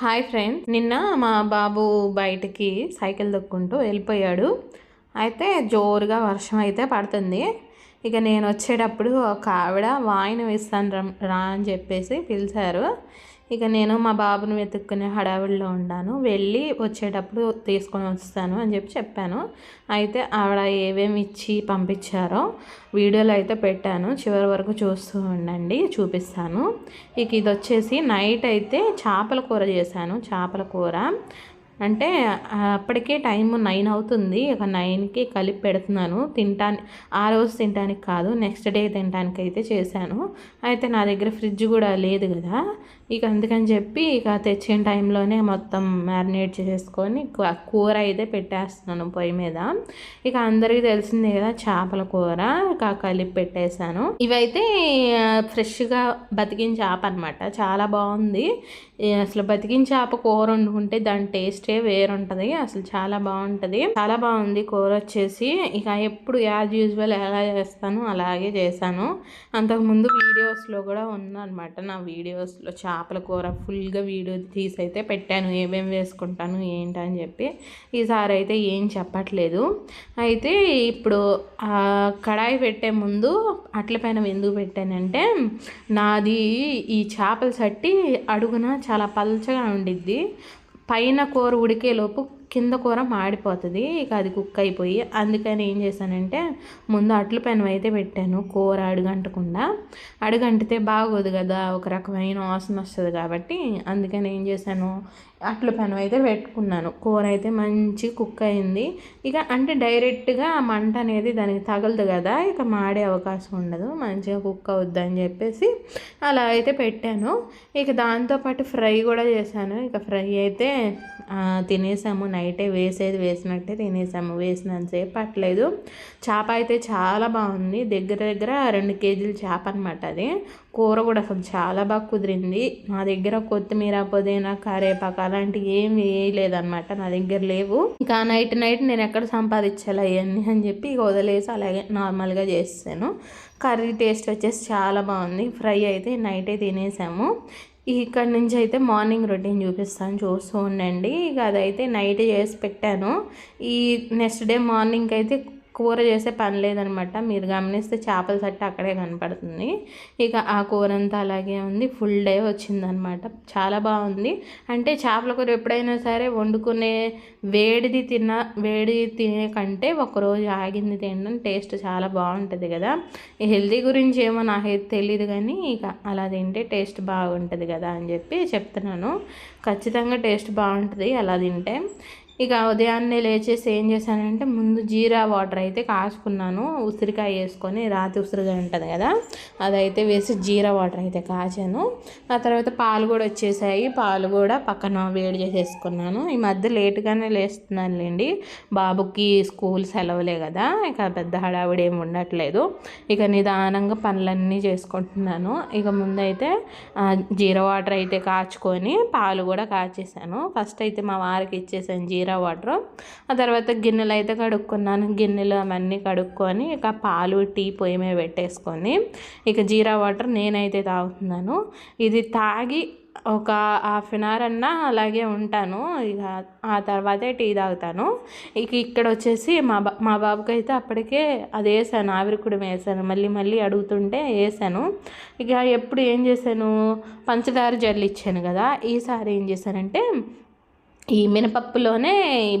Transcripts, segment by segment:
Hi friends. నిన్న మా బాబు బయటికి సైకిల్ దొక్కుంటూ వెళ్ళిపోయాడు. అయితే జోరుగా వర్షం అయితే పడుతుంది. ఇక నేను వచ్చేటప్పుడు ఒక ఆవిడ వాయిన వేస్తాను రా అని చెప్పేసి పిలిచారు. ఇక నేను మా బాబుని వెతుక్కునే హడావిడిలో ఉన్నాను వెళ్ళి వచ్చేటప్పుడు తీసుకొని వస్తాను అని చెప్పి చెప్పాను. అయితే ఆవిడ ఏమేమి ఇచ్చి పంపించారో వీడియోలు అయితే పెట్టాను. చివరి వరకు చూస్తూ ఉండండి చూపిస్తాను. ఇక ఇది వచ్చేసి నైట్ అయితే చేపల కూర చేశాను చేపల కూర. అంటే అప్పటికే టైం నైన్ అవుతుంది. ఒక నైన్కి కలిపి పెడుతున్నాను. తింటాను ఆ రోజు తినడానికి కాదు నెక్స్ట్ డే తినడానికి అయితే చేశాను. అయితే నా దగ్గర ఫ్రిడ్జ్ కూడా లేదు కదా. ఇక అందుకని చెప్పి ఇక తెచ్చిన టైంలోనే మొత్తం మ్యారినేట్ చేసుకొని కూర అయితే పెట్టేస్తున్నాను పొయ్యి మీద. ఇక అందరికీ తెలిసిందే కదా చేపల కూర ఇక కలిపి పెట్టేశాను. ఇవైతే ఫ్రెష్గా బతికిన చేప అనమాట చాలా బాగుంది. అసలు బతికిన చేప కూర వండుకుంటే దాని టేస్టే వేరుంటుంది. అసలు చాలా బాగుంటుంది. చాలా బాగుంది కూర వచ్చేసి. ఇక ఎప్పుడు యాజ్ యూజువల్ ఎలా చేస్తాను అలాగే చేశాను. అంతకుముందు వీడియోస్లో కూడా ఉందన్నమాట నా వీడియోస్లో చేపల కూర ఫుల్గా వీడియో తీసి అయితే పెట్టాను. ఏమేమి వేసుకుంటాను ఏంటని చెప్పి. ఈసారి అయితే ఏం చెప్పట్లేదు. అయితే ఇప్పుడు కడాయి పెట్టే ముందు అట్ల పైన ఎందుకు పెట్టానంటే నాది ఈ చేపల చట్టి అడుగున చాలా పల్చగా ఉండిద్ది. పైన కూర ఉడికేలోపు కింద కూర మాడిపోతుంది ఇక అది కుక్ అయిపోయి అందుకని ఏం చేశానంటే ముందు అట్ల పెనం అయితే పెట్టాను కూర అడుగంటకుండా. అడుగంటితే బాగోదు కదా ఒక రకమైన వాసన వస్తుంది కాబట్టి అందుకని ఏం చేశాను అట్ల పెనం అయితే పెట్టుకున్నాను. కూర అయితే మంచి కుక్ అయింది. ఇక అంటే డైరెక్ట్గా మంట అనేది దానికి తగలదు కదా ఇక మాడే అవకాశం ఉండదు మంచిగా కుక్ అవుద్ది అని చెప్పేసి అలా అయితే పెట్టాను. ఇక దాంతోపాటు ఫ్రై కూడా చేశాను. ఇక ఫ్రై అయితే తినేసాము నైటే వేసేది వేసినట్టే తినేసాము. వేసినంతసేపు పట్టలేదు. చేప అయితే చాలా బాగుంది. దగ్గర దగ్గర రెండు కేజీల చేప అనమాట అది. కూర కూడా అసలు చాలా బాగా కుదిరింది. నా దగ్గర కొత్తిమీర పుదీనా కరేపాకు అలాంటివి ఏం వేయలేదన్నమాట నా దగ్గర లేవు. ఇంకా నైట్ నైట్ నేను ఎక్కడ సంపాదించాలి అవన్నీ అని చెప్పి వదిలేసి అలాగే నార్మల్గా చేస్తాను కర్రీ టేస్ట్ వచ్చేసి చాలా బాగుంది. ఫ్రై అయితే నైటే తినేసాము. ఇక్కడ నుంచి అయితే మార్నింగ్ రొటీన్ చూపిస్తాను. చూస్తూ ఉండండి. ఇక అదైతే నైట్ చేసి పెట్టాను. ఈ నెక్స్ట్ డే మార్నింగ్ అయితే కూర చేసే పని లేదనమాట. మీరు గమనిస్తే చేపల సట్ట అక్కడే కనపడుతుంది. ఇక ఆ కూర అంతా అలాగే ఉంది. ఫుల్ డే వచ్చిందనమాట. చాలా బాగుంది. అంటే చేపల కూర ఎప్పుడైనా సరే వండుకునే వేడిది తిన్న వేడి తినే కంటే ఒకరోజు ఆగింది తినడం టేస్ట్ చాలా బాగుంటుంది కదా. ఈ హెల్తీ గురించి ఏమో నాకైతే తెలియదు కానీ ఇక అలా తింటే టేస్ట్ బాగుంటుంది కదా అని చెప్పి చెప్తున్నాను. ఖచ్చితంగా టేస్ట్ బాగుంటుంది అలా తింటే. ఇక ఉదయాన్నే లేచేసి ఏం చేశానంటే ముందు జీరా వాటర్ అయితే కాచుకున్నాను. ఉసిరికాయ వేసుకొని రాతి ఉసిరికాయ ఉంటుంది కదా అదైతే వేసి జీరా వాటర్ అయితే కాచాను. ఆ తర్వాత పాలు కూడా వచ్చేసాయి. పాలు కూడా పక్కన వేడి చేసేసుకున్నాను. ఈ మధ్య లేటుగానే లేస్తున్నానులేండి. బాబుకి స్కూల్ సెలవులే కదా ఇక పెద్ద హడావిడి ఏమి ఉండట్లేదు. ఇక నిదానంగా పనులన్నీ చేసుకుంటున్నాను. ఇక ముందైతే జీరా వాటర్ అయితే కాచుకొని పాలు కూడా కాచేసాను ఫస్ట్ అయితే మా వారికి ఇచ్చేసాను జీరా జీరా వాటర్ ఆ తర్వాత గిన్నెలు అయితే కడుక్కున్నాను. గిన్నెలు అవన్నీ కడుక్కొని ఇక పాలు టీ పొయ్యి మీద పెట్టేసుకొని ఇక జీరా వాటర్ నేనైతే తాగుతున్నాను. ఇది తాగి ఒక హాఫ్ అన్ అవర్ అన్నా అలాగే ఉంటాను. ఇక ఆ తర్వాతే టీ తాగుతాను. ఇక ఇక్కడ వచ్చేసి మా బా మా బాబుకి అయితే అప్పటికే అది వేసాను. ఆవిరి కూడా వేసాను. మళ్ళీ మళ్ళీ అడుగుతుంటే వేసాను. ఇక ఎప్పుడు ఏం చేశాను? పంచదార జల్లు ఇచ్చాను కదా. ఈసారి ఏం చేశానంటే ఈ మినపప్పులోనే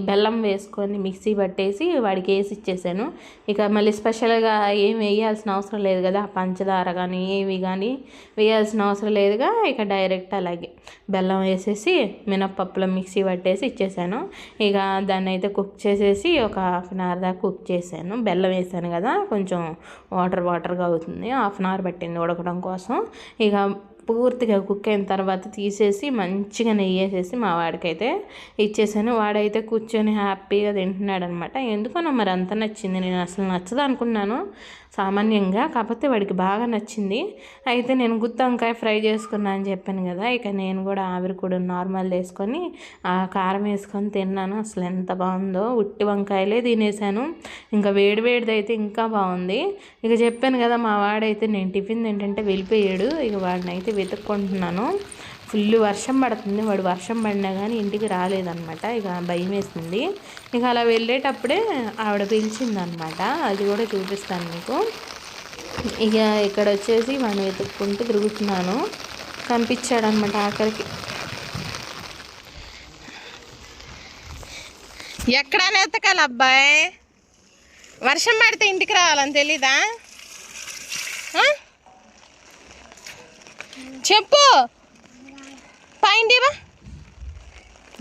బెల్లం వేసుకొని మిక్సీ పట్టేసి వాడికి వేసి ఇచ్చేసాను. ఇక మళ్ళీ స్పెషల్గా ఏం వేయాల్సిన అవసరం లేదు కదా పంచదార కానీ ఏవి కానీ వేయాల్సిన అవసరం లేదుగా ఇక డైరెక్ట్ అలాగే బెల్లం వేసేసి మినపప్పులో మిక్సీ పట్టేసి ఇచ్చేసాను. ఇక దాన్ని అయితే కుక్ చేసేసి ఒక హాఫ్ అన్ అవర్ దాకా కుక్ చేశాను. బెల్లం వేసాను కదా కొంచెం వాటర్ వాటర్గా అవుతుంది హాఫ్ అన్ అవర్ పట్టింది ఉడకడం కోసం. ఇక పూర్తిగా కుక్ అయిన తర్వాత తీసేసి మంచిగా నెయ్యి వేసేసి మా వాడికైతే ఇచ్చేసాను. వాడైతే కూర్చొని హ్యాపీగా తింటున్నాడు అనమాట ఎందుకనో మరి అంత నచ్చింది. నేను అసలు నచ్చదు అనుకున్నాను సామాన్యంగా. కాకపోతే వాడికి బాగా నచ్చింది. అయితే నేను గుత్తి వంకాయ ఫ్రై చేసుకున్నా అని చెప్పాను కదా ఇక నేను కూడా ఆవిరి కూడా నార్మల్ వేసుకొని ఆ కారం వేసుకొని తిన్నాను. అసలు ఎంత బాగుందో. ఉట్టి వంకాయలే తినేసాను. ఇంకా వేడి వేడిది అయితే ఇంకా బాగుంది. ఇక చెప్పాను కదా మా వాడైతే నేను టిఫిన్ ఏంటంటే వెళ్ళిపోయాడు. ఇక వాడిని అయితే వెతుక్కుంటున్నాను. ఫుల్ వర్షం పడుతుంది. వాడు వర్షం పడినా కానీ ఇంటికి రాలేదన్నమాట. ఇక భయం వేసింది ఇక అలా వెళ్ళేటప్పుడే ఆవిడ పిలిచిందనమాట అది కూడా చూపిస్తాను మీకు. ఇక ఇక్కడ వచ్చేసి వాడిని వెతుక్కుంటూ తిరుగుతున్నాను. కనిపించాడనమాట ఆఖరికి. ఎక్కడ వెతకాలి అబ్బాయి వర్షం పడితే ఇంటికి రావాలని తెలీదా ఆ? చెప్పు. పైండివా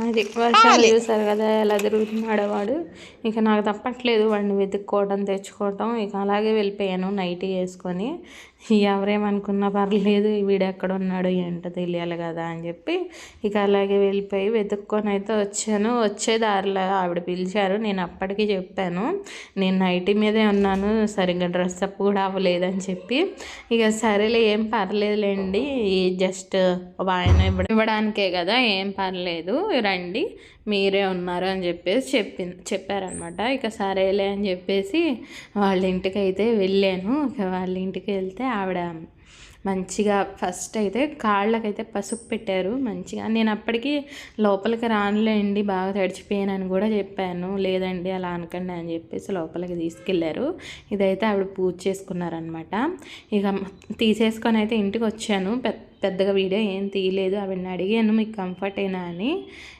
అది వర్షాలు చూసారు కదా ఎలా తిరుగుతున్నాడో వాడు ఇక నాకు తప్పట్లేదు వాడిని వెతుక్కోవడం తెచ్చుకోవడం ఇక అలాగే వెళ్ళిపోయాను నైట్ వేసుకొని ఎవరేమనుకున్నా పర్లేదు వీడు ఎక్కడ ఉన్నాడు ఏంటో తెలియాలి కదా అని చెప్పి ఇక అలాగే వెళ్ళిపోయి వెతుక్కొని అయితే వచ్చాను. వచ్చే దారిలో ఆవిడ పిలిచారు. నేను అప్పటికి చెప్పాను నేను నైటీ మీదే ఉన్నాను సరిగ్గా డ్రెస్ అప్ కూడా అవ్వలేదని చెప్పి. ఇక సరేలే ఏం పర్లేదులేండి జస్ట్ ఆయన ఇవ్వడం ఇవ్వడానికే కదా ఏం పర్లేదు. రండి మీరే ఉన్నారు అని చెప్పేసి చెప్పి చెప్పారనమాట ఇక సరేలే అని చెప్పేసి వాళ్ళ ఇంటికి అయితే వెళ్ళాను. ఇక వాళ్ళ ఇంటికి వెళ్తే ఆవిడ మంచిగా ఫస్ట్ అయితే కాళ్ళకైతే పసుపు పెట్టారు మంచిగా. నేను అప్పటికి లోపలికి రానులేండి బాగా తడిచిపోయానని కూడా చెప్పాను. లేదండి అలా అనకండి అని చెప్పేసి లోపలికి తీసుకెళ్ళారు ఇదైతే ఆవిడ పూజ చేసుకున్నారనమాట ఇక తీసేసుకొని అయితే ఇంటికి వచ్చాను. పెద్ద పెద్దగా వీడియో ఏం తీయలేదు అవన్నీ అడిగాను మీకు కంఫర్ట్ అయినా అని.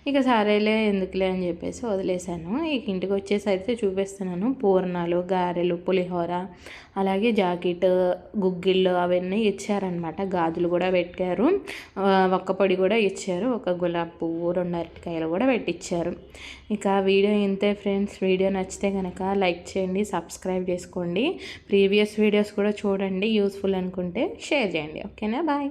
ఇక సరేలే ఎందుకులే అని చెప్పేసి వదిలేశాను. ఇక ఇంటికి వచ్చేసి అయితే చూపిస్తున్నాను పూర్ణాలు గారెలు పులిహోర అలాగే జాకెట్ గుగ్గిళ్ళు అవన్నీ ఇచ్చారనమాట గాజులు కూడా పెట్టారు. ఒక్క పొడి కూడా ఇచ్చారు. ఒక గులాబీ పువ్వు రెండు అరటికాయలు కూడా పెట్టించారు ఇక వీడియో ఇంతే ఫ్రెండ్స్. వీడియో నచ్చితే కనుక లైక్ చేయండి సబ్స్క్రైబ్ చేసుకోండి. ప్రీవియస్ వీడియోస్ కూడా చూడండి. యూస్ఫుల్ అనుకుంటే షేర్ చేయండి. ఓకేనా? బాయ్.